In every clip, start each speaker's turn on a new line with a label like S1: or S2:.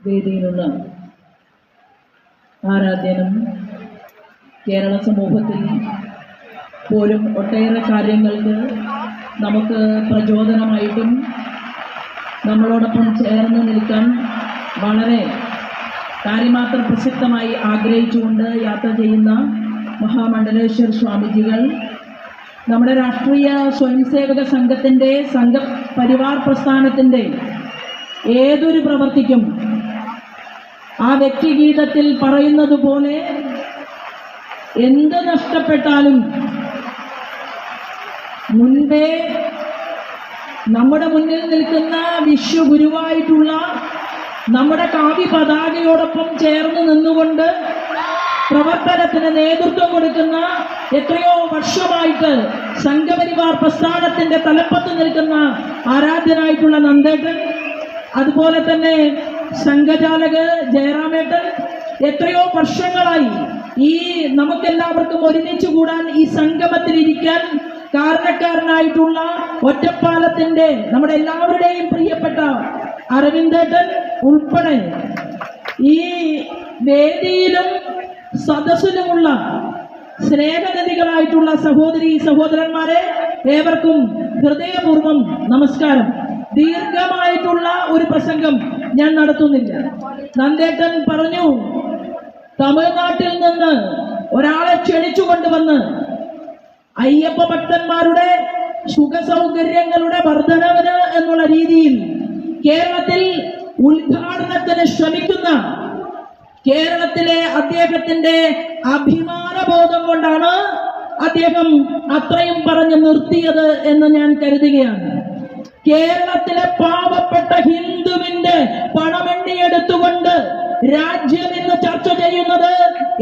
S1: വേദിയിലുള്ള ആരാധ്യനും കേരള സമൂഹത്തിൽ പോലും ഒട്ടേറെ കാര്യങ്ങൾക്ക് നമുക്ക് പ്രചോദനമായിട്ടും നമ്മളോടൊപ്പം ചേർന്ന് നിൽക്കാൻ വളരെ കാര്യമാത്രം പ്രസക്തമായി ആഗ്രഹിച്ചുകൊണ്ട് യാത്ര ചെയ്യുന്ന മഹാമണ്ഡലേശ്വർ സ്വാമിജികൾ നമ്മുടെ രാഷ്ട്രീയ സ്വയംസേവക സംഘത്തിന്റെ സംഘ പരിവാർ പ്രസ്ഥാനത്തിന്റെ ഏതൊരു പ്രവർത്തിക്കും ആ വ്യക്തിഗീതത്തിൽ പറയുന്നത് പോലെ എന്ത് നഷ്ടപ്പെട്ടാലും മുൻപേ നമ്മുടെ മുന്നിൽ നിൽക്കുന്ന വിശ്വഗുരുവായിട്ടുള്ള നമ്മുടെ കാവ്യ പതാകയോടൊപ്പം ചേർന്ന് നിന്നുകൊണ്ട് പ്രവർത്തനത്തിന് നേതൃത്വം കൊടുക്കുന്ന എത്രയോ വർഷമായിട്ട് സംഘപരിവാർ പ്രസ്ഥാനത്തിന്റെ തലപ്പത്ത് നിൽക്കുന്ന ആരാധ്യനായിട്ടുള്ള നന്ദേട്ടൻ അതുപോലെ തന്നെ സംഘചാലക് ജയറാമേട്ടൻ എത്രയോ വർഷങ്ങളായി ഈ നമുക്കെല്ലാവർക്കും ഒരുമിച്ച് കൂടാൻ ഈ സംഗമത്തിൽ ഇരിക്കാൻ കാരണക്കാരനായിട്ടുള്ള ഒറ്റപ്പാലത്തിന്റെ നമ്മുടെ എല്ലാവരുടെയും പ്രിയപ്പെട്ട അരവിന്ദേട്ടൻ ഉൾപ്പെടെ ഈ വേദിയിലും സദസ്സിലുമുള്ള സ്നേഹനദികളായിട്ടുള്ള സഹോദരി സഹോദരന്മാരെ ഏവർക്കും ഹൃദയപൂർവം നമസ്കാരം. ദീർഘമായിട്ടുള്ള ഒരു പ്രസംഗം ഞാൻ നടത്തുന്നില്ല. നന്ദേട്ടൻ പറഞ്ഞു തമിഴ്നാട്ടിൽ നിന്ന് ഒരാളെ ക്ഷണിച്ചു കൊണ്ടുവന്ന് അയ്യപ്പ ഭക്തന്മാരുടെ സുഖസൗകര്യങ്ങളുടെ വർധനവിന് എന്നുള്ള രീതിയിൽ കേരളത്തിൽ ഉദ്ഘാടനത്തിന് ശ്രമിക്കുന്ന കേരളത്തിലെ അദ്ദേഹത്തിന്റെ അഭിമാനബോധം കൊണ്ടാണ് അദ്ദേഹം അത്രയും പറഞ്ഞു നിർത്തിയത് എന്ന് ഞാൻ കരുതുകയാണ്. കേരളത്തിലെ പാവപ്പെട്ട ഹിന്ദുവിന്റെ പണമെണ്ണിയെടുത്തുകൊണ്ട് രാജ്യം ഇന്ന് ചർച്ച ചെയ്യുന്നത്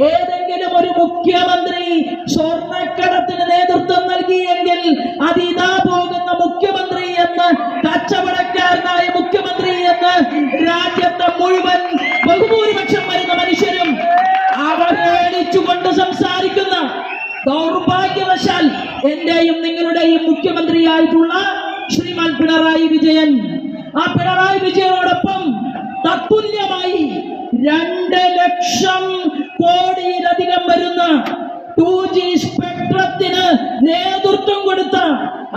S1: ഏതെങ്കിലും ഒരു മുഖ്യമന്ത്രി സ്വർണക്കടത്തിന് നേതൃത്വം നൽകിയെങ്കിൽ അതിതാ പോകുന്ന മുഖ്യമന്ത്രി എന്ന് കച്ചവടക്കാരനായ മുഖ്യമന്ത്രി എന്ന് രാജ്യത്തെ മുഴുവൻ ബഹുഭൂരിപക്ഷം വരുന്ന മനുഷ്യരും അവഹേളിച്ചുകൊണ്ട് സംസാരിക്കുന്ന ദൗർഭാഗ്യവശാൽ എന്റെയും നിങ്ങളുടെയും മുഖ്യമന്ത്രിയായിട്ടുള്ള ശ്രീമാൻ പിണറായി വിജയൻ ആ പിണറായി തത്തുല്യമായി രണ്ട് ലക്ഷം കോടിയിലധികം വരുന്ന ടു ജി സ്പെക്ട്രത്തിന് നേതൃത്വം കൊടുത്ത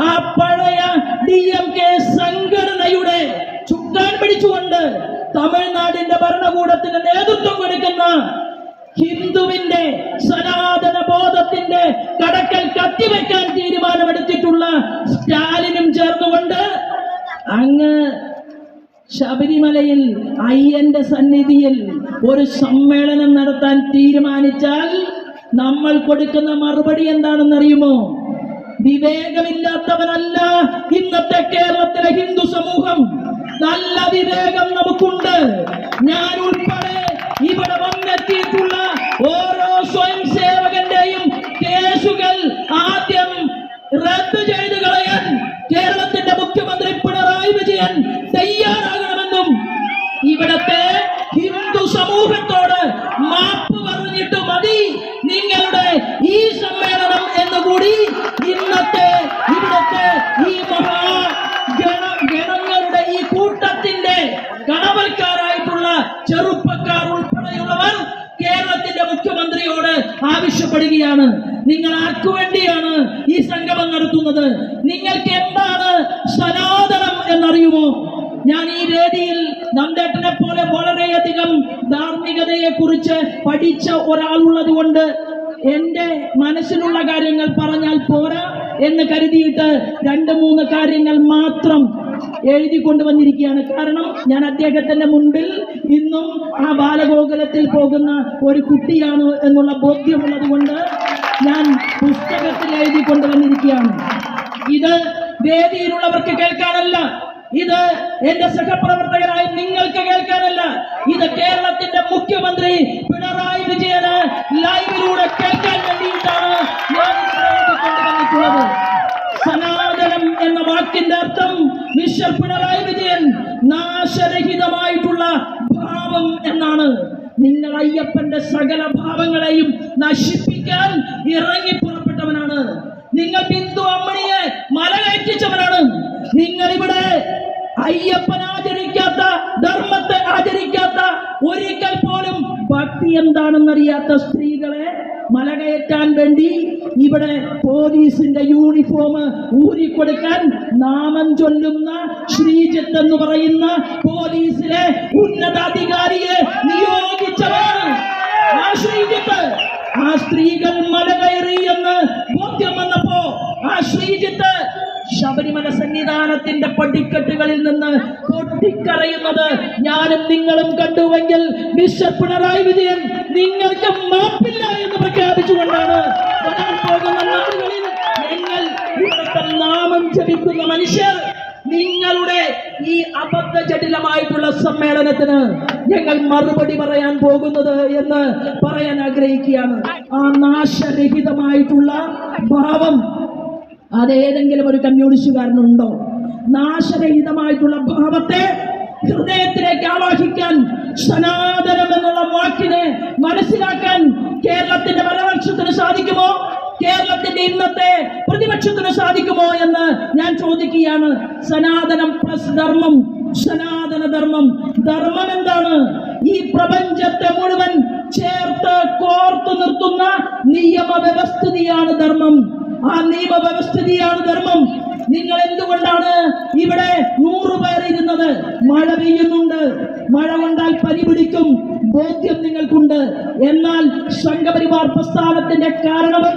S1: ആ പഴയ ഡി എം കെ സംഘടനയുടെ ചുക്കാൻ പിടിച്ചുകൊണ്ട് തമിഴ്നാടിന്റെ ഭരണകൂടത്തിന് നേതൃത്വം കൊടുക്കുന്ന ഹിന്ദുവിന്റെ സനാതന ബോധത്തിന്റെ കടക്കൽ കത്തിവെക്കാൻ തീരുമാനമെടുത്തിട്ടുള്ള സ്റ്റാലിനും ചേർന്നുകൊണ്ട് അങ്ങ് ശബരിമലയിൽ അയ്യന്റെ സന്നിധിയിൽ ഒരു സമ്മേളനം നടത്താൻ തീരുമാനിച്ചാൽ നമ്മൾ കൊടുക്കുന്ന മറുപടി എന്താണെന്നറിയുമോ? വിവേകമില്ലാത്തവനല്ല ഇന്നത്തെ കേരളത്തിലെ ഹിന്ദു സമൂഹം. നല്ല വിവേകം നമുക്കുണ്ട്. ഞാൻ ഉൾപ്പെടെ ആവശ്യപ്പെടുകയാണ് നിങ്ങൾ ആർക്കു വേണ്ടിയാണ് ഈ സംഗമം നടത്തുന്നത്? നിങ്ങൾക്ക് എന്താണ് സനാതനം എന്നറിയുമോ? ഞാൻ ഈ വേദിയിൽ നന്ദേട്ടനെ പോലെ വളരെയധികം ധാർമ്മികതയെ കുറിച്ച് പഠിച്ച ഒരാളുള്ളത് കൊണ്ട് എന്റെ മനസ്സിലുള്ള കാര്യങ്ങൾ പറഞ്ഞാൽ പോരാ എന്ന് കരുതിയിട്ട് രണ്ട് മൂന്ന് കാര്യങ്ങൾ മാത്രം എഴുതി കൊണ്ടുവന്നിരിക്കുകയാണ് കാരണം ഞാൻ അദ്ദേഹത്തിന്റെ മുൻപിൽ ഇന്നും ആ ബാലഗോകുലത്തിൽ പോകുന്ന ഒരു കുട്ടിയാണ് എന്നുള്ള ബോധ്യമുള്ളത് കൊണ്ട് ഞാൻ പുസ്തകത്തിൽ എഴുതി കൊണ്ടുവന്നിരിക്കുകയാണ് ഇത് വേദിയിലുള്ളവർക്ക് കേൾക്കാനല്ല. ഇത് എന്റെ സഹപ്രവർത്തകരായ നിങ്ങൾക്ക് കേൾക്കാനല്ല. ഇത് കേരളത്തിന്റെ ഇവിടെ പോലീസിന്റെ യൂണിഫോം ഊരിക്കൊടുക്കാൻ നാമം ചൊല്ലുന്ന ശ്രീജിത്ത് എന്ന് പറയുന്ന പോലീസിലെ ഉന്നതാധികാരിയെ നിയോഗിച്ചവരാണ് ആ ശ്രീജിത്ത് ആ സ്ത്രീകൾ മല കയറി എന്ന് ബോധ്യം വന്നപ്പോ ആ ശ്രീജിത്ത് ശബരിമല സന്നിധാനത്തിന്റെ പടിക്കെട്ടുകളിൽ നിന്ന് പൊട്ടിക്കറയുന്നത് ഞാനും നിങ്ങളും കണ്ടുവെങ്കിൽ മിസ്റ്റർ പിണറായി വിജയൻ നിങ്ങൾക്ക് മാപ്പില്ല എന്ന് പ്രഖ്യാപിച്ചുകൊണ്ടാണ് വരാൻ പോകുന്ന നാടുകളിൽ നിങ്ങൾ ഇവിടുത്തെ നാമം ജപിക്കുന്ന മനുഷ്യർ നിങ്ങളുടെ ഈ അബദ്ധജടിലമായിട്ടുള്ള സമ്മേളനത്തിന് ഞങ്ങൾ മറുപടി പറയാൻ പോകുന്നത് എന്ന് പറയാൻ ആഗ്രഹിക്കുകയാണ്. ആ നാശരഹിതമായിട്ടുള്ള ഭാവം അതേതെങ്കിലും ഒരു കമ്മ്യൂണിസ്റ്റുകാരനുണ്ടോ? നാശരഹിതമായിട്ടുള്ള ഭാവത്തെ ഹൃദയത്തിലേക്ക് ആവാഹിക്കാൻ സനാതനം എന്നുള്ള വാക്കിനെ മനസ്സിലാക്കാൻ കേരളത്തിന്റെ ഭരണപക്ഷത്തിന് സാധിക്കുമോ? കേരളത്തിന്റെ ഇന്നത്തെ പ്രതിപക്ഷത്തിന് സാധിക്കുമോ എന്ന് ഞാൻ ചോദിക്കുകയാണ്. സനാതനം പ്ലസ് ധർമ്മം സനാതന ധർമ്മം. ധർമ്മം എന്താണ്? ഈ പ്രപഞ്ചത്തെ മുഴുവൻ ചേർത്ത് കോർത്തു നിർത്തുന്ന നിയമവ്യവസ്ഥിതിയാണ് ധർമ്മം. ആ നിയമവ്യവസ്ഥിതിയാണ് ധർമ്മം. നിങ്ങൾ എന്തുകൊണ്ടാണ് ഇവിടെ നൂറ് പേർ ഇരുന്നത്? മഴ പെയ്യുന്നുണ്ട്. മഴ കൊണ്ടാൽ പനി പിടിക്കും. ബോധ്യം നിങ്ങൾക്കുണ്ട്. എന്നാൽ സംഘപരിവാർ പ്രസ്ഥാനത്തിന്റെ കാരണവർ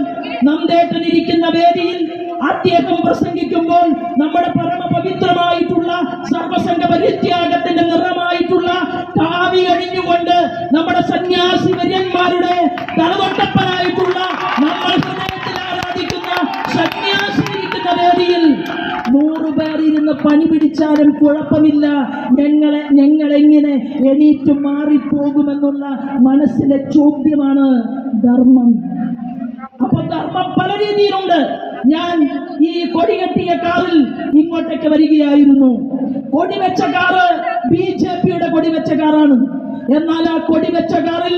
S1: നന്ദേട്ടൻ ഇരിക്കുന്ന വേദിയിൽ അദ്ദേഹം പ്രസംഗിക്കുമ്പോൾ നമ്മുടെ പരമപവിത്രമായിട്ടുള്ള സർവസംഘ പരിത്യാഗത്തിന്റെ നിറമായിട്ടുള്ള കാവി അണിഞ്ഞുകൊണ്ട് നമ്മുടെ സന്യാസി വര്യന്മാരുടെ തലവട്ടപ്പനായിട്ടുള്ള നമ്മൾ വേദിയിൽ നൂറ് പേർ ഇരുന്ന് പണി പിടിച്ചാലും കുഴപ്പമില്ല. ഞങ്ങളെ ഞങ്ങളെങ്ങനെ എണീറ്റ് മാറിപ്പോകുമെന്നുള്ള മനസ്സിലെ ചോദ്യമാണ് ധർമ്മം. അപ്പൊ ധർമ്മം പല രീതിയിലുണ്ട്. ഞാൻ ഈ കൊടി കെട്ടിയ കാറിൽ ഇങ്ങോട്ടേക്ക് വരികയായിരുന്നു. കൊടി വെച്ച കാറ് ബി ജെ പിയുടെ കൊടി വെച്ച കാറാണ്. എന്നാൽ ആ കൊടി വെച്ച കാറിൽ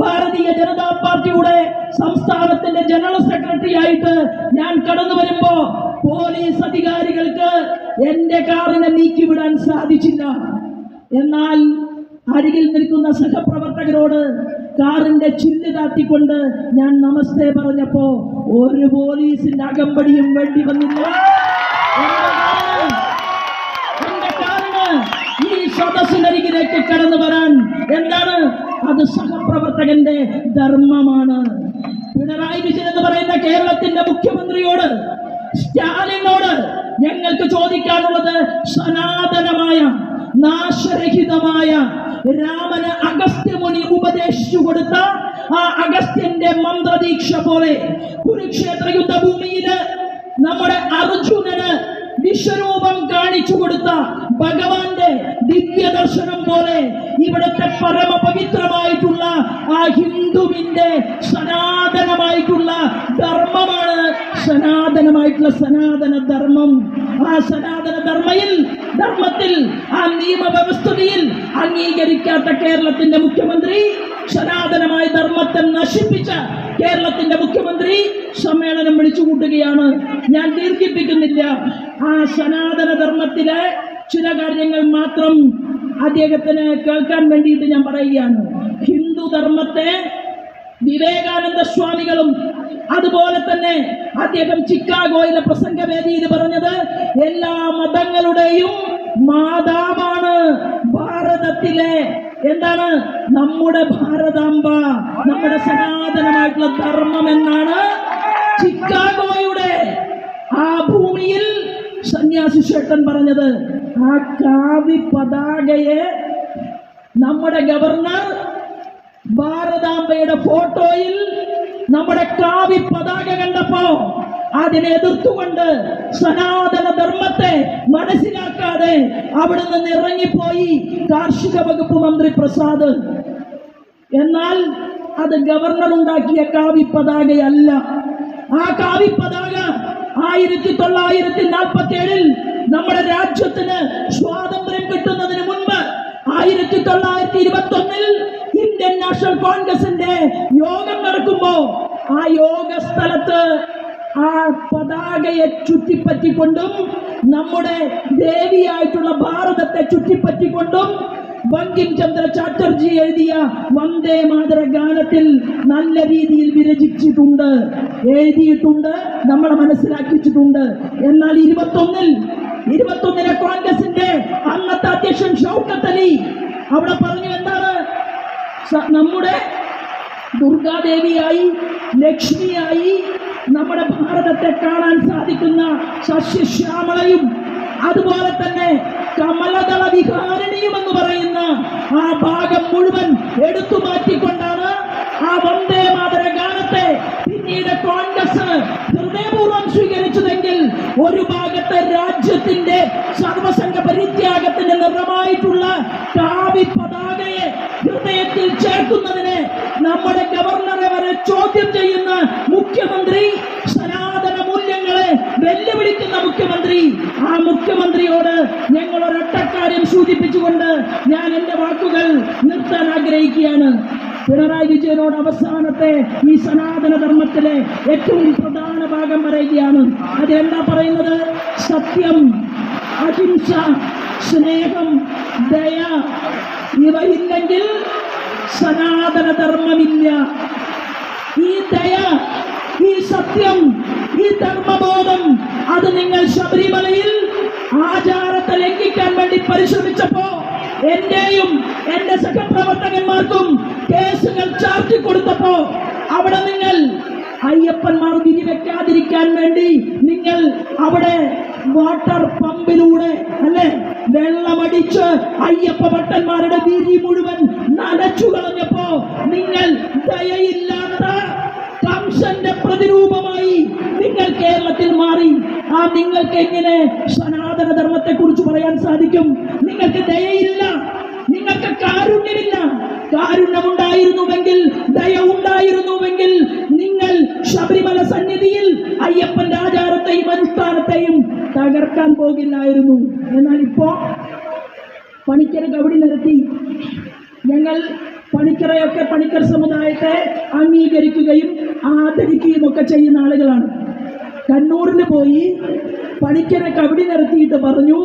S1: ഭാരതീയ ജനതാ പാർട്ടിയുടെ സംസ്ഥാനത്തിന്റെ ജനറൽ സെക്രട്ടറി ആയിട്ട് ഞാൻ കടന്നു വരുമ്പോ പോലീസ് അധികാരികൾക്ക് എന്റെ കാറിനെ നീക്കിവിടാൻ സാധിച്ചില്ല. എന്നാൽ അരികിൽ നിൽക്കുന്ന സഹപ്രവർത്തകരോട് കാറിന്റെ ചില്ല് താത്തിക്കൊണ്ട് ഞാൻ നമസ്തേ പറഞ്ഞപ്പോ ഒരു പോലീസിന്റെ അകമ്പടിയും വേണ്ടി വന്നില്ല. സദസ്സിനരികിലേക്ക് കടന്നു വരാൻ എന്താണ്? അത് സഹപ്രവർത്തകന്റെ ധർമ്മമാണ്. പിണറായി വിജയൻ എന്ന് പറയുന്ന കേരളത്തിന്റെ മുഖ്യമന്ത്രിയോട് സ്റ്റാലിനോട് ഞങ്ങൾക്ക് ചോദിക്കാനുള്ളത് സനാതനമായ നാശരഹിതമായ രാമന് അഗസ്ത്യമുനി ഉപദേശിച്ചു കൊടുത്ത ആ അഗസ്ത്യന്റെ മന്ത്രദീക്ഷ പോലെ കുരുക്ഷേത്ര യുദ്ധഭൂമിയിൽ നമ്മുടെ അർജുനന് വിശ്വരൂപം കാണിച്ചു കൊടുത്ത ഭഗവാന്റെ ദിവ്യ ദർശനം പോലെ ഇവിടുത്തെ പരമപവിത്രമായിട്ടുള്ള ആ ഹിന്ദുവിന്റെ സനാതനമായിട്ടുള്ള ധർമ്മമാണ് സനാതനമായിട്ടുള്ള സനാതന ധർമ്മം. ആ സനാതന ധർമ്മയിൽ ധർമ്മത്തിൽ ആ നിയമവ്യവസ്ഥിതിയിൽ അംഗീകരിക്കാത്ത കേരളത്തിന്റെ മുഖ്യമന്ത്രി സനാതനമായ ധർമ്മത്തെ നശിപ്പിച്ച കേരളത്തിന്റെ മുഖ്യമന്ത്രി സമ്മേളനം വിളിച്ചു കൂട്ടുകയാണ് ഞാൻ ദീർഘിപ്പിക്കുന്നില്ല. ആ സനാതന ധർമ്മത്തിലെ ചില കാര്യങ്ങൾ മാത്രം അദ്ദേഹത്തിന് കേൾക്കാൻ വേണ്ടിയിട്ട് ഞാൻ പറയുകയാണ്. ഹിന്ദു ധർമ്മത്തെ വിവേകാനന്ദ സ്വാമികളും അതുപോലെ തന്നെ അദ്ദേഹം ചിക്കാഗോയിലെ പ്രസംഗവേദിയിൽ പറഞ്ഞത് എല്ലാ മതങ്ങളുടെയും മാതാവാണ് ഭാരതത്തിലെ എന്താണ്? നമ്മുടെ ഭാരതാംബ നമ്മുടെ സനാതനമായിട്ടുള്ള ധർമ്മം എന്നാണ് ചിക്കാഗോയുടെ ആ ഭൂമിയിൽ സന്യാസി ചേട്ടൻ പറഞ്ഞത്. ആ കാവി പതാകയെ നമ്മുടെ ഗവർണർ ഭാരതാംബയുടെ ഫോട്ടോയിൽ നമ്മുടെ കാവി പതാക കണ്ടപ്പോ അതിനെ എതിർത്തുകൊണ്ട് സനാതന ധർമ്മത്തെ മനസ്സിലാക്കാതെ അവിടെ നിന്ന് ഇറങ്ങിപ്പോയി കാർഷിക വകുപ്പ് മന്ത്രി പ്രസാദ്. എന്നാൽ അത് ഗവർണർ ഉണ്ടാക്കിയ കാവി പതാകയല്ല ആ കാവി പതാക ആയിരത്തി തൊള്ളായിരത്തി നാൽപ്പത്തി ഏഴിൽ നമ്മുടെ രാജ്യത്തിന് സ്വാതന്ത്ര്യം കിട്ടുന്നതിന് മുൻപ് ആയിരത്തി തൊള്ളായിരത്തി ഇരുപത്തി ഒന്നിൽ ഇന്ത്യൻ നാഷണൽ കോൺഗ്രസിന്റെ യോഗം നടക്കുമ്പോ ആ യോഗ സ്ഥലത്ത് ആ പതാകയെ ചുറ്റിപ്പറ്റിക്കൊണ്ടും നമ്മുടെ ദേവിയായിട്ടുള്ള ഭാരതത്തെ ചുറ്റിപ്പറ്റിക്കൊണ്ടും ബങ്കിം ചന്ദ്ര ചാറ്റർജി എഴുതിയ വന്ദേ മാതര ഗാനത്തിൽ നല്ല രീതിയിൽ വിരചിച്ചിട്ടുണ്ട്. എഴുതിയിട്ടുണ്ട് നമ്മളെ മനസ്സിലാക്കിച്ചിട്ടുണ്ട്. എന്നാൽ ഇരുപത്തൊന്നിൽ ഇരുപത്തൊന്നിലെ കോൺഗ്രസിന്റെ അന്നത്തെ അധ്യക്ഷൻ ഷൗക്കത്ത് അലി അവിടെ പറഞ്ഞു എന്താണ്? നമ്മുടെ ദുർഗാദേവിയായി ലക്ഷ്മിയായി നമ്മുടെ ഭാരതത്തെ കാണാൻ സാധിക്കുന്ന സസ്യശ്യാമളയും അതുപോലെ തന്നെ കമലദള വിഹാരിണിയും എന്ന് പറയുന്ന ആ ഭാഗം മുഴുവൻ എടുത്തു മാറ്റിക്കൊണ്ടാണ് ആ വന്ദേ മാതര ഗാനത്തെ പിന്നീട് കോൺഗ്രസ് ഹൃദയപൂർവം സ്വീകരിച്ചതെങ്കിൽ ഒരു ഭാഗത്തെ രാജ്യത്തിന്റെ സർവസംഘ പരിത്യാഗത്തിന്റെ നിറമായിട്ടുള്ള കാവി പതാകയെ ഹൃദയത്തിൽ ചേർക്കുന്നതിന് നമ്മുടെ ഗവർണറെ വരെ ചോദ്യം ചെയ്യുന്ന. മുഖ്യമന്ത്രി സനാതന മൂല്യങ്ങളെ വെല്ലുവിളിക്കുന്ന മുഖ്യമന്ത്രി. ആ മുഖ്യമന്ത്രിയോട് ഞങ്ങൾ ഒരൊട്ടക്കാര്യം സൂചിപ്പിച്ചുകൊണ്ട് ഞാൻ എന്റെ വാക്കുകൾ നിർത്താൻ ആഗ്രഹിക്കുകയാണ്. പിണറായി വിജയനോട് അവസാനത്തെ ഈ സനാതന ധർമ്മത്തിലെ ഏറ്റവും പ്രധാന ഭാഗം പറയുകയാണ്. അതെന്താ പറയുന്നത്? സത്യം അഹിംസ സ്നേഹം ദയ ഇവയില്ലെങ്കിൽ സനാതന ധർമ്മമില്ല. ഈ ദയ ഈ സത്യം ഈ ധർമ്മബോധം അത് നിങ്ങൾ ശബരിമലയിൽ ആചാരത്തെ ലംഘിക്കാൻ വേണ്ടി പരിശ്രമിച്ചപ്പോ എന്റെയും എന്റെ സഹപ്രവർത്തകന്മാർക്കും കേസുകൾ ചാർത്തി കൊടുത്തപ്പോ അവിടെ നിങ്ങൾ അയ്യപ്പന്മാർ വിരിവെക്കാതിരിക്കാൻ വേണ്ടി നിങ്ങൾ അവിടെ വാട്ടർ പമ്പിലൂടെ അല്ലെ? വെള്ളമടിച്ച് അയ്യപ്പ ഭട്ടന്മാരുടെ വിരി മുഴുവൻ നനച്ചു കളഞ്ഞപ്പോ നിങ്ങൾ ദയയില്ലാത്ത കംസന്റെ പ്രതിരൂപമായി നിങ്ങൾ കേരളത്തിൽ മാറി. ആ നിങ്ങൾക്ക് എങ്ങനെ സനാതന ധർമ്മത്തെ കുറിച്ച് പറയാൻ സാധിക്കും? നിങ്ങൾക്ക് ദയയില്ല. നിങ്ങൾക്ക് കാരുണ്യമില്ല. കാരുണ്യമുണ്ടായിരുന്നുവെങ്കിൽ ദയ ഉണ്ടായിരുന്നുവെങ്കിൽ നിങ്ങൾ ശബരിമല സന്നിധിയിൽ അയ്യപ്പൻ ആചാരത്തെയും അനുഷ്ഠാനത്തെയും തകർക്കാൻ പോകില്ലായിരുന്നു. എന്നാൽ ഇപ്പോ പണിക്കർ കബഡി നിരത്തി ഞങ്ങൾ പണിക്കറയൊക്കെ പണിക്കർ സമുദായത്തെ അംഗീകരിക്കുകയും ആദരിക്കുകയും ഒക്കെ ചെയ്യുന്ന ആളുകളാണ്. കണ്ണൂരിൽ പോയി പണിക്കരെ കവിടി നിർത്തിയിട്ട് പറഞ്ഞു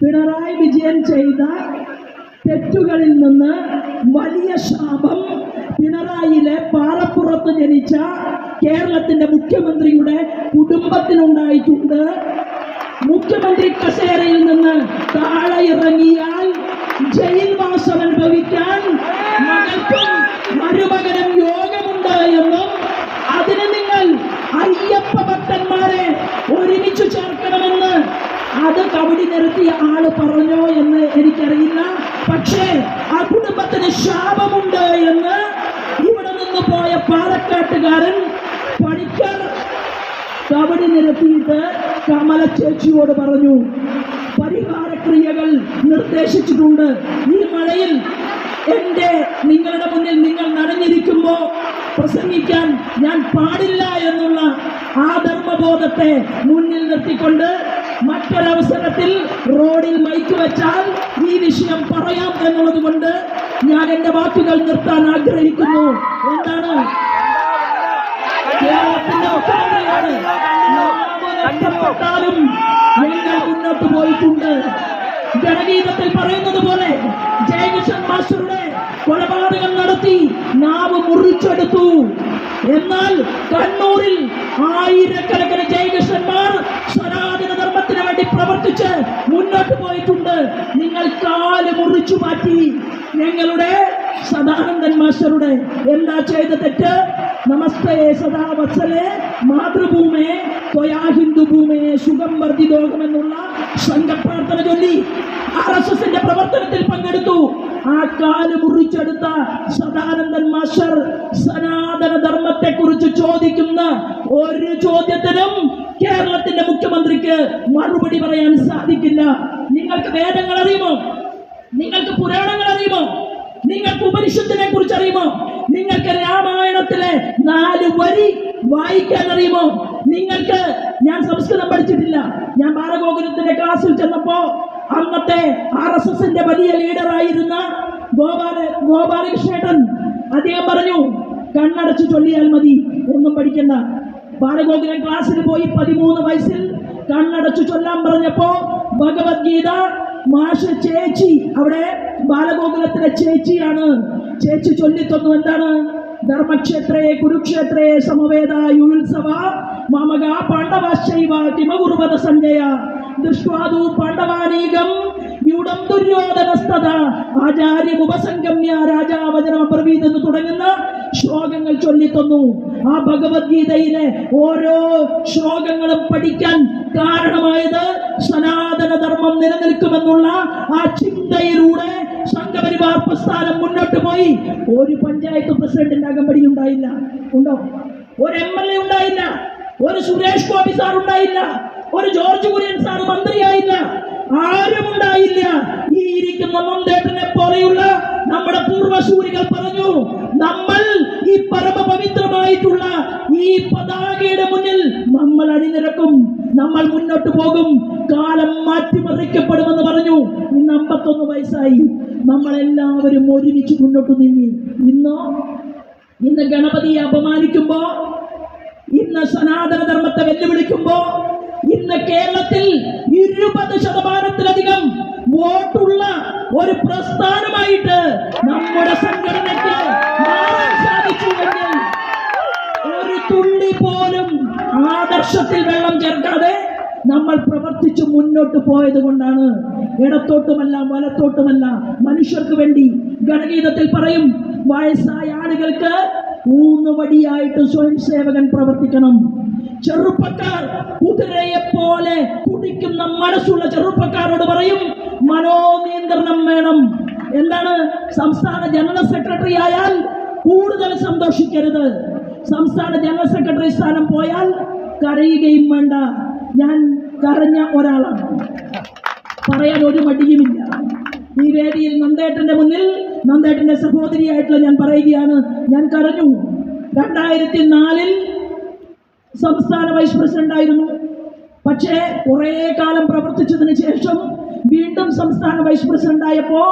S1: പിണറായി വിജയൻ ചെയ്ത തെറ്റുകളിൽ നിന്ന് വലിയ ശാപം പിണറായിയിലെ പാറപ്പുറത്ത് ജനിച്ച കേരളത്തിന്റെ മുഖ്യമന്ത്രിയുടെ കുടുംബത്തിനുണ്ടായിട്ടുണ്ട്. മുഖ്യമന്ത്രി കസേരയിൽ നിന്ന് താഴെ ഇറങ്ങിയാൽ ജയിൽവാസം അനുഭവിക്കാൻ മകൾക്കും മരുമകനും യോഗമുണ്ട് എന്നും അതിന് നിങ്ങൾ അയ്യപ്പ ഭക്തന്മാരെ ഒരുമിച്ച് ചേർക്കണമെന്ന് അത് കബഡി നിരത്തിയ ആൾ പറഞ്ഞോ എന്ന് എനിക്കറിയില്ല. പക്ഷേ ആ കുടുംബത്തിന് ശാപമുണ്ട് എന്ന് ഇവിടെ നിന്ന് പോയ പാലക്കാട്ടുകാരൻ പണിക്കർ കബഡി നിരത്തിയിട്ട് കമല ചേച്ചിയോട് പറഞ്ഞു. പരിഹാരക്രിയകൾ നിർദ്ദേശിച്ചിട്ടുണ്ട്. ഈ മഴയിൽ എന്റെ നിങ്ങളുടെ മുന്നിൽ നിങ്ങൾ നനഞ്ഞിരിക്കുമ്പോ പ്രസംഗിക്കാൻ ഞാൻ പാടില്ല എന്നുള്ള ആ ധർമ്മബോധത്തെ മുന്നിൽ നിർത്തിക്കൊണ്ട് മറ്റൊരവസരത്തിൽ റോഡിൽ മൈക്ക് വെച്ചാൽ ഈ വിഷയം പറയാം എന്നുള്ളത് കൊണ്ട് ഞാൻ എന്റെ വാക്കുകൾ നിർത്താൻ ആഗ്രഹിക്കുന്നു. എന്താണ്? കേരളത്തിന്റെ മുഖ്യമന്ത്രിയാണ് മുന്നോട്ട് പോയിട്ടുണ്ട്. ജനഗീതത്തിൽ പറയുന്നത് പോലെ ജയകിഷൻ മാസ്റ്ററുടെ കൊലപാതകം നടത്തി നാവ് മുറിച്ചെടുത്തു. എന്നാൽ കണ്ണൂരിൽ ആയിരക്കണക്കിന് ജയകൃഷ്ണന്മാർ സനാതന ധർമ്മത്തിന് വേണ്ടി പ്രവർത്തിച്ച് മുന്നോട്ട് പോയിട്ടുണ്ട്. നിങ്ങൾ കാൽ മുറിച്ചു മാറ്റി. ഞങ്ങളുടെ സദാനന്ദൻ മാസ്റ്ററുടെ എന്താ ചെയ്ത തെറ്റ്? നമസ്തേ സദാ വത്സലെ മാതൃഭൂമേ ത്വയാ ഹിന്ദു ഭൂമേ സുഖം വർദ്ധിതോകമെന്നുള്ള സംഘപ്രാർത്ഥന ചൊല്ലി. ആർ എസ് എസിന്റെ പ്രവർത്തനത്തിൽ പങ്കെടുത്തു. ആ കാൽ മുറിച്ചെടുത്ത സദാനന്ദൻ മാഷർ സനാതന ധർമ്മത്തെ കുറിച്ച് ചോദിക്കുന്ന ഒരു ചോദ്യത്തിനും കേരളത്തിന്റെ മുഖ്യമന്ത്രിക്ക് മറുപടി പറയാൻ സാധിക്കില്ല. നിങ്ങൾക്ക് വേദങ്ങൾ അറിയുമോ? നിങ്ങൾക്ക് പുരാണങ്ങൾ അറിയുമോ? നിങ്ങൾക്ക് ഉപനിഷത്തിനെ കുറിച്ച് അറിയുമോ? നിങ്ങൾക്ക് രാമായണത്തിലെ നാല് വരി വായിക്കാൻ അറിയുമോ? നിങ്ങൾക്ക് ഞാൻ സംസ്കൃതം പഠിച്ചിട്ടില്ല. ഞാൻ ബാലഗോകുലത്തിന്റെ ക്ലാസ്സിൽ ചെന്നപ്പോ അന്നത്തെ ആർ എസ് എസിന്റെ വലിയ ലീഡറായിരുന്ന ഗോപാല ഗോപാലകൃഷ്ണേട്ടൻ അദ്ദേഹം പറഞ്ഞു കണ്ണടച്ചു ചൊല്ലിയാൽ മതി ഒന്നും പഠിക്കണ്ട. ബാലഗോകുലൻ ക്ലാസ്സിൽ പോയി പതിമൂന്ന് വയസ്സിൽ കണ്ണടച്ചു ചൊല്ലാൻ പറഞ്ഞപ്പോ ഭഗവത്ഗീത മാഷ ചേച്ചി അവിടെ ബാലഗോകുലത്തിലെ ചേച്ചിയാണ്. ചേച്ചി ചൊല്ലിത്തന്നു എന്താണ്? ധർമ്മക്ഷേത്രേ കുരുക്ഷേത്രേ സമവേദ യുത്സവ മമക പാണ്ഡവാശ്ചൈവ കിമകുർവത സഞ്ജയ. അപ്രവീത് എന്ന് തുടങ്ങുന്ന ശ്ലോകങ്ങൾ ചൊല്ലിത്തന്നു. ആ ഭഗവത്ഗീതയിലെ ഓരോ ശ്ലോകങ്ങളും പഠിക്കാൻ കാരണമായത് സനാതന ധർമ്മം നിലനിൽക്കുമെന്നുള്ള ആ ചിന്തയിലൂടെ സംഘപരിവാർ പ്രസ്ഥാനം മുന്നോട്ട് പോയി. ഒരു പഞ്ചായത്ത് പ്രസിഡന്റിന്റെ അകമ്പടി ഉണ്ടായില്ല. ഉണ്ടോ? ഒരു എം എൽ എ ഉണ്ടായില്ല. ഒരു സുരേഷ് ഗോപി സാർ ഉണ്ടായില്ല. ഒരു ജോർജ് കുര്യൻ സാർ മന്ത്രിയായില്ല. ആരും ഉണ്ടായില്ല. ഈ ഇരിക്കുന്ന മന്ദേട്ടനെ പോലെയുള്ള നമ്മുടെ പൂർവശൂരികൾ പറഞ്ഞു നമ്മൾ ഈ പരമപവിത്രമായിട്ടുള്ള ഈ പതാകയുടെ മുന്നിൽ നമ്മൾ അണിനിരക്കും. നമ്മൾ മുന്നോട്ട് പോകും. കാലം മാറ്റിമറിക്കപ്പെടുമെന്ന് പറഞ്ഞു. ഇന്ന് അമ്പത്തൊന്ന് വയസ്സായി. നമ്മളെല്ലാവരും ഒരുമിച്ച് മുന്നോട്ട് നീങ്ങി. ഇന്നോ ഇന്ന് ഗണപതിയെ അപമാനിക്കുമ്പോ ഇന്ന് സനാതന ധർമ്മത്തെ വെല്ലുവിളിക്കുമ്പോ ഇന്ന് കേരളത്തിൽ ഇരുപത് ശതമാനത്തിലധികം വോട്ടുള്ള ഒരു പ്രസ്ഥാനമായിട്ട് നമ്മുടെ സംഘടനയ്ക്ക് മാറാൻ സാധിച്ചുവെങ്കിൽ ഒരു തുള്ളി പോലും ആദർശത്തിൽ വെള്ളം ചേർക്കാതെ നമ്മൾ പ്രവർത്തിച്ചു മുന്നോട്ട് പോയത് കൊണ്ടാണ്. ഇടത്തോട്ടുമല്ല വലത്തോട്ടുമല്ല. മനുഷ്യർക്ക് വേണ്ടി ഗണഗീതത്തിൽ പറയും വയസ്സായ ആളുകൾക്ക് ഊന്നുവടിയായിട്ട് സ്വയം സേവകൻ പ്രവർത്തിക്കണം. ചെറുപ്പക്കാർ കുതിരയെ പോലെ കുടിക്കുന്ന മനസ്സുള്ള ചെറുപ്പക്കാരോട് പറയും മനോനിയന്ത്രണം വേണം. എന്താണ്? സംസ്ഥാന ജനറൽ സെക്രട്ടറി ആയാൽ കൂടുതൽ സന്തോഷിക്കരുത്. സംസ്ഥാന ജനറൽ സെക്രട്ടറി സ്ഥാനം പോയാൽ കരയുകയും വേണ്ട. ഞാൻ കരഞ്ഞ ഒരാളാണ്. പറയാൻ ഒരു മടിയുമില്ല. ഈ വേദിയിൽ നന്ദേട്ടന്റെ മുന്നിൽ നന്ദേട്ടന്റെ സഹോദരിയായിട്ടുള്ള ഞാൻ പറയുകയാണ്. ഞാൻ കരഞ്ഞു. രണ്ടായിരത്തി നാലിൽ സംസ്ഥാന വൈസ് പ്രസിഡന്റ് ആയിരുന്നു. പക്ഷേ കുറേ കാലം പ്രവർത്തിച്ചതിന് ശേഷം വീണ്ടും സംസ്ഥാന വൈസ് പ്രസിഡന്റ് ആയപ്പോ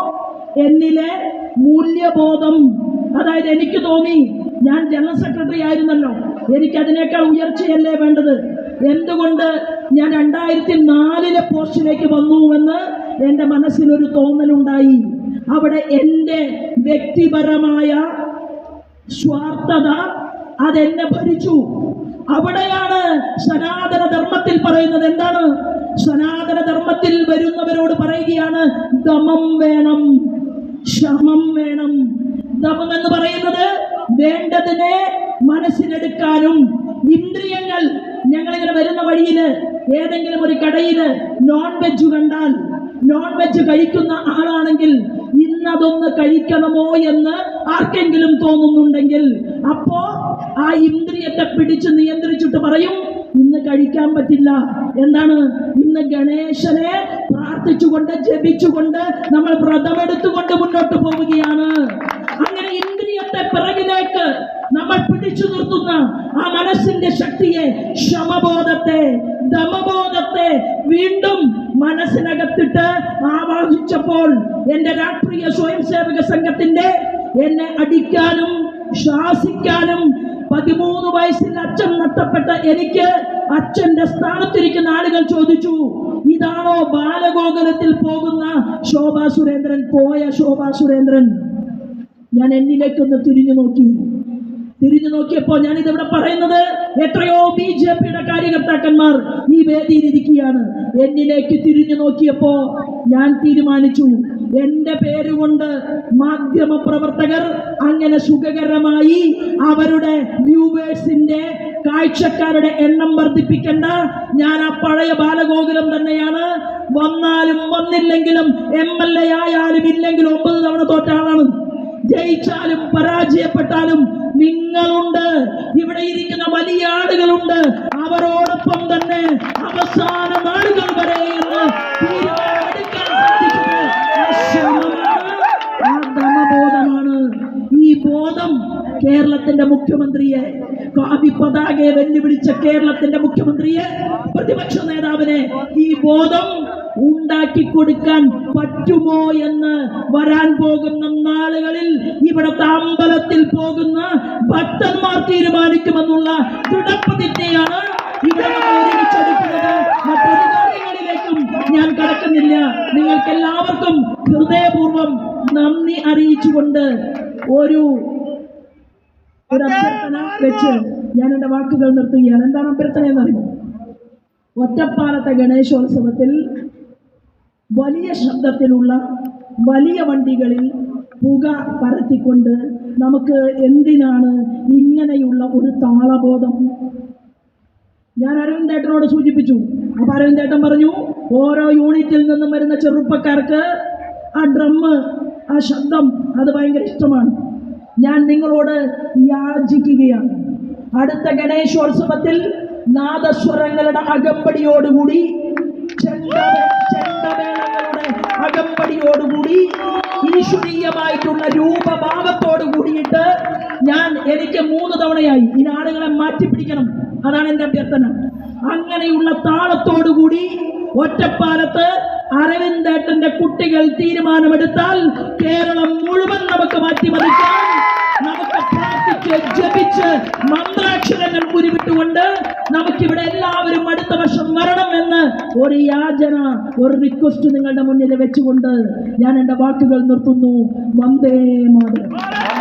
S1: എന്നിലെ മൂല്യബോധം അതായത് എനിക്ക് തോന്നി ഞാൻ ജനറൽ സെക്രട്ടറി ആയിരുന്നല്ലോ. എനിക്ക് അതിനേക്കാൾ ഉയർച്ചയല്ലേ വേണ്ടത്? എന്തുകൊണ്ട് ഞാൻ രണ്ടായിരത്തി നാലിലെ പോസ്റ്റിലേക്ക് വന്നുവെന്ന് എന്റെ മനസ്സിലൊരു തോന്നലുണ്ടായി? അവിടെ എന്റെ വ്യക്തിപരമായ സ്വാർത്ഥത അതെന്നെ ഭരിച്ചു. അവിടെയാണ് സനാതന ധർമ്മത്തിൽ പറയുന്നത്. എന്താണ്? സനാതന ധർമ്മത്തിൽ വരുന്നവരോട് പറയുകയാണ് ദമം വേണം ശമം വേണം. ദമം എന്ന് പറയുന്നത് വേണ്ടതിനെ മനസ്സിലെടുക്കാനും ഇന്ദ്രിയങ്ങൾ ഞങ്ങളിങ്ങനെ വരുന്ന വഴിയിൽ ഏതെങ്കിലും ഒരു കടയിൽ നോൺ വെജ് കണ്ടാൽ നോൺ വെജ് കഴിക്കുന്ന ആളാണെങ്കിൽ ഇന്നതൊന്ന് കഴിക്കണമോ എന്ന് ആർക്കെങ്കിലും തോന്നുന്നുണ്ടെങ്കിൽ അപ്പോ ആ ഇന്ദ്രിയത്തെ പിടിച്ച് നിയന്ത്രിച്ചിട്ട് പറയും ഇന്ന് കഴിക്കാൻ പറ്റില്ല. എന്താണ്? ഇന്ന് ഗണേശനെ പ്രാർത്ഥിച്ചുകൊണ്ട് ജപിച്ചുകൊണ്ട് നമ്മൾ വ്രതമെടുത്തുകൊണ്ട് മുന്നോട്ട് പോവുകയാണ്. അങ്ങനെ ഇന്ദ്രിയത്തെ പിറകിലേക്ക് നമ്മൾ പിടിച്ചു നിർത്തുന്ന ആ മനസ്സിന്റെ ശക്തിയെ ശമബോധത്തെ ദമബോധത്തെ വീണ്ടും മനസ്സിനകത്തിട്ട് ആവാഹിച്ചപ്പോൾ എന്റെ രാഷ്ട്രീയ സ്വയം സേവക സംഘത്തിന്റെ എന്നെ അടിക്കാനും ശാസിക്കാനും പതിമൂന്ന് വയസ്സിൽ അച്ഛൻ നഷ്ടപ്പെട്ട എനിക്ക് അച്ഛന്റെ സ്ഥാനത്തിരിക്കുന്ന ആളുകൾ ചോദിച്ചു ഇതാണോ ബാലഗോകുലത്തിൽ പോകുന്ന ശോഭാ സുരേന്ദ്രൻ? പോയ ശോഭാ സുരേന്ദ്രൻ. ഞാൻ എന്നിലേക്കൊന്ന് തിരിഞ്ഞു നോക്കി. തിരിഞ്ഞു നോക്കിയപ്പോൾ ഞാൻ ഇതിവിടെ പറയുന്നത്? എത്രയോ ബി ജെ പിയുടെ കാര്യകർത്താക്കന്മാർ ഈ വേദിയിൽ ഇരിക്കുകയാണ് എന്നിലേക്ക് തിരിഞ്ഞു നോക്കിയപ്പോ ഞാൻ തീരുമാനിച്ചു എന്റെ പേരുകൊണ്ട് മാധ്യമ പ്രവർത്തകർ അങ്ങനെ സുഖകരമായി അവരുടെ വ്യൂവേഴ്സിന്റെ കാഴ്ചക്കാരുടെ എണ്ണം വർദ്ധിപ്പിക്കേണ്ട. ഞാൻ ആ പഴയ ബാലഗോകുലം തന്നെയാണ്. വന്നാലും വന്നില്ലെങ്കിലും എം എൽ എ ആയാലും ഇല്ലെങ്കിലും ഒമ്പത് തവണ തോറ്റ ആളാണ്. ജയിച്ചാലും പരാജയപ്പെട്ടാലും നിങ്ങളുണ്ട്. ഇവിടെ ഇരിക്കുന്ന വലിയ ആളുകളുണ്ട്. അവരോടൊപ്പം തന്നെ അവസാന നാളുകൾ വരെ എന്ന് തീരുമാനമെടുക്കാൻ ഈ ബോധം കേരളത്തിന്റെ മുഖ്യമന്ത്രിയെ കാവി പതാകയെ വെല്ലുവിളിച്ച കേരളത്തിന്റെ മുഖ്യമന്ത്രിയെ പ്രതിപക്ഷ നേതാവിനെ ഈ ബോധം ഉണ്ടാക്കി കൊടുക്കാൻ പറ്റുമോ എന്ന് വരാൻ പോകുന്ന നാളുകളിൽ ഇവിടുത്തെ അമ്പലത്തിൽ പോകുന്ന ഭക്തന്മാർ തീരുമാനിക്കുമെന്നുള്ള ദൃഢപ്രതിജ്ഞയാണ് മറ്റൊരു കാര്യങ്ങളിലേക്കും ഞാൻ കടക്കുന്നില്ല. നിങ്ങൾക്ക് എല്ലാവർക്കും ഹൃദയപൂർവം നന്ദി അറിയിച്ചുകൊണ്ട് ഒരു ഒരു അഭ്യർത്ഥന വെച്ച് ഞാൻ എന്റെ വാക്കുകൾ നിർത്തുകയാണ്. എന്താണ് അഭ്യർത്ഥന എന്നറിയുമോ? ഒറ്റപ്പാലത്തെ ഗണേശോത്സവത്തിൽ വലിയ ശബ്ദത്തിലുള്ള വലിയ വണ്ടികളിൽ പുക പരത്തിക്കൊണ്ട് നമുക്ക് എന്തിനാണ് ഇങ്ങനെയുള്ള ഒരു താളബോധം? ഞാൻ അരവിന്ദേട്ടനോട് സൂചിപ്പിച്ചു. അപ്പൊ അരവിന്ദേട്ടൻ പറഞ്ഞു ഓരോ യൂണിറ്റിൽ നിന്നും വരുന്ന ചെറുപ്പക്കാർക്ക് ആ ഡ്രമ്മ് ആ ശബ്ദം അത് ഭയങ്കര ഇഷ്ടമാണ്. ഞാൻ നിങ്ങളോട് യാചിക്കുകയാണ്. അടുത്ത ഗണേശോത്സവത്തിൽ നാദസ്വരങ്ങളുടെ അകമ്പടിയോടുകൂടി ചെണ്ട ചെണ്ടമേളങ്ങളുടെ അകമ്പടിയോടുകൂടി ഈശ്വരീയമായിട്ടുള്ള രൂപഭാവത്തോടു കൂടിയിട്ട് ഞാൻ എനിക്ക് മൂന്ന് തവണയായി ഈ ആളുകളെ മാറ്റിപ്പിടിക്കണം. അതാണ് എന്റെ അഭ്യർത്ഥന. അങ്ങനെയുള്ള താളത്തോടുകൂടി ഒറ്റപ്പാലത്ത് അരവിന്ദേട്ടന്റെ കുട്ടികൾ തീരുമാനമെടുത്താൽ കേരളം മുഴുവൻ നമുക്ക് മാറ്റിമറിക്കാം. നമുക്ക് ജപിച്ച് മന്ത്രാക്ഷരങ്ങൾ ഉരുവിട്ടുകൊണ്ട് നമുക്കിവിടെ എല്ലാവരും അടുത്ത വർഷം വരണമെന്ന് ഒരു യാചന ഒരു റിക്വസ്റ്റ് നിങ്ങളുടെ മുന്നിൽ വെച്ചുകൊണ്ട് ഞാൻ എന്റെ വാക്കുകൾ നിർത്തുന്നു. വന്ദേ മാതരം.